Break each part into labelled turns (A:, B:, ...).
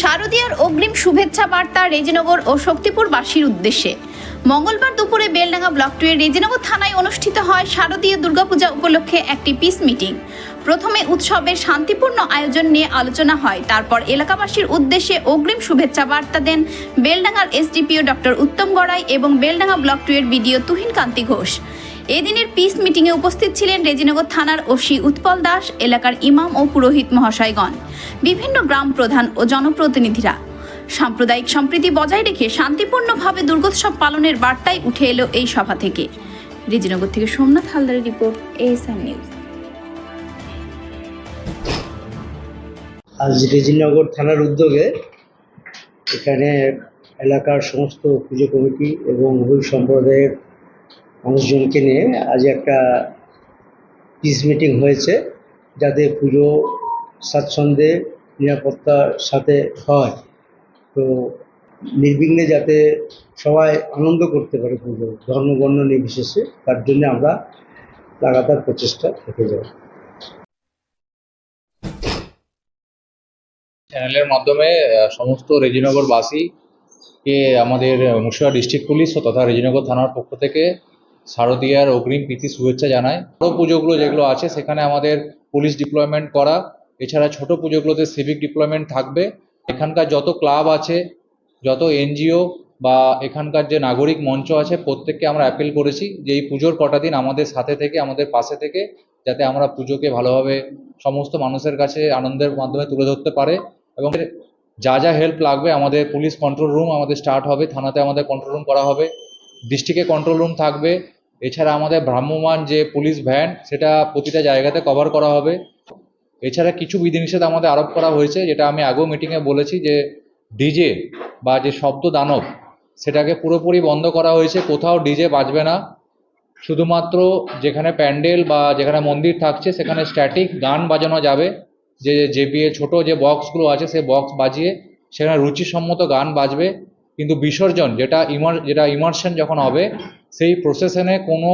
A: শারদীয়ার অগ্রিম শুভেচ্ছা বার্তা রেজিনগর ও শক্তিপুরবাসীর উদ্দেশ্যে। মঙ্গলবার দুপুরে বেলডাঙ্গা ব্লক টু রেজিনগর থানায় অনুষ্ঠিত হয় শারদীয় দুর্গাপূজা উপলক্ষে একটি পিস মিটিং প্রথমে উৎসবের শান্তিপূর্ণ আয়োজন নিয়ে আলোচনা হয়। তারপর এলাকাবাসীর উদ্দেশ্যে অগ্রিম শুভেচ্ছা বার্তা দেন বেলডাঙ্গার এসডিপিও ডক্টর উত্তম গড়াই এবং বেলডাঙ্গা ব্লক টু এর বিডিও তুহিন কান্তি ঘোষ। এদিনের পিস মিটিংয়ে উপস্থিত ছিলেন রেজিনগর থানার ওসি উৎপল দাস, এলাকার ইমাম ও পুরোহিত মহাশয়গণ, বিভিন্ন গ্রাম প্রধান ও জনপ্রতিনিধিরা। সাম্প্রদায়িক সম্প্রীতি বজায় রেখে শান্তিপূর্ণভাবে দুর্গোৎসব পালনের বার্তায় উঠে এলো এই সভা থেকে। রেজিনগর থেকে সোমনাথ হালদারের রিপোর্ট এএসআর নিউজ
B: আজ রেজিনগর থানার উদ্যোগে এখানে এলাকার সমস্ত পুজো কমিটি এবং ওই সম্প্রদায়ের মানুষজনকে নিয়ে আজ একটা পিস মিটিং হয়েছে, যাতে পুজো, স্বাচ্ছন্দ্যে, নিরাপত্তার সাথে হয়। তো নির্বিঘ্নে যাতে সবাই আনন্দ করতে পারে পুজো ধর্মবর্ণ নির্বিশেষে, তার জন্য আমরা লাগাতার প্রচেষ্টা থেকে যাব।
C: চ্যানেলের মাধ্যমে সমস্ত রেজিনগরবাসীকে আমাদের মুর্শিদাবাদ ডিস্ট্রিক্ট পুলিশ ও তথা রেজিনগর থানার পক্ষ থেকে শারদীয়ার অগ্রিম প্রীতি শুভেচ্ছা জানাই বড় পুজোগুলো যেগুলো আছে, সেখানে আমাদের পুলিশ ডিপ্লয়মেন্ট করা, এছাড়া ছোট পুজোগুলোতে সিভিক ডিপ্লয়মেন্ট থাকবে। এখানকার যত ক্লাব আছে, যত এনজিও বা এখানকার যে নাগরিক মঞ্চ আছে, প্রত্যেককে আমরা অ্যাপিল করেছি যে এই পুজোর কটা দিন আমাদের সাথে থেকে, আমাদের পাশে থেকে, যাতে আমরা পুজোকে ভালোভাবে সমস্ত মানুষের কাছে আনন্দের মাধ্যমে তুলে ধরতে পারে এবং যা যা হেল্প লাগবে, আমাদের পুলিশ কন্ট্রোল রুম আমাদের স্টার্ট হবে, থানাতে আমাদের কন্ট্রোল রুম করা হবে ডিস্ট্রিক্টে কন্ট্রোল রুম থাকবে এছাড়া আমাদের ভ্রাম্যমান যে পুলিশ ভ্যান, সেটা প্রতিটা জায়গাতে কভার করা হবে। এছাড়া কিছু বিধিনিষেধ আমাদের আরোপ করা হয়েছে, যেটা আমি আগেও মিটিংয়ে বলেছি যে ডিজে বা যে শব্দ দানব, সেটাকে পুরোপুরি বন্ধ করা হয়েছে, কোথাও ডিজে বাজবে না। শুধুমাত্র যেখানে প্যান্ডেল বা যেখানে মন্দির থাকছে, সেখানে স্ট্যাটিক গান বাজানো যাবে। যে জেপিএ ছোট যে বক্সগুলো আছে, সেই বক্স বাজিয়ে সেখানে রুচিসম্মত গান বাজবে। কিন্তু বিসর্জন, যেটা ইমার যেটা ইমার্শন যখন হবে সেই প্রসেশনে কোনো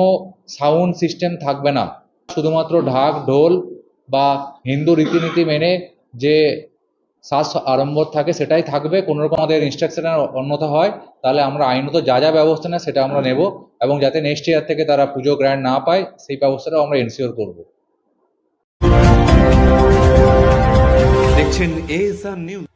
C: সাউন্ড সিস্টেম থাকবে না। শুধুমাত্র ঢাক, ঢোল বা হিন্দু রীতিনীতি মেনে যে শ্বাস আড়ম্বর থাকে সেটাই থাকবে। কোনো রকম আমাদের ইনস্ট্রাকশনের অন্যথা হয়। তাহলে আমরা আইনত যা যা ব্যবস্থা নেয় সেটা আমরা নেব এবং যাতে নেক্সট ইয়ার থেকে তারা পুজো গ্র্যান্ড না পায়, সেই ব্যবস্থাটাও আমরা এনশিওর করব।
D: দেখছেন এএসআর নিউজ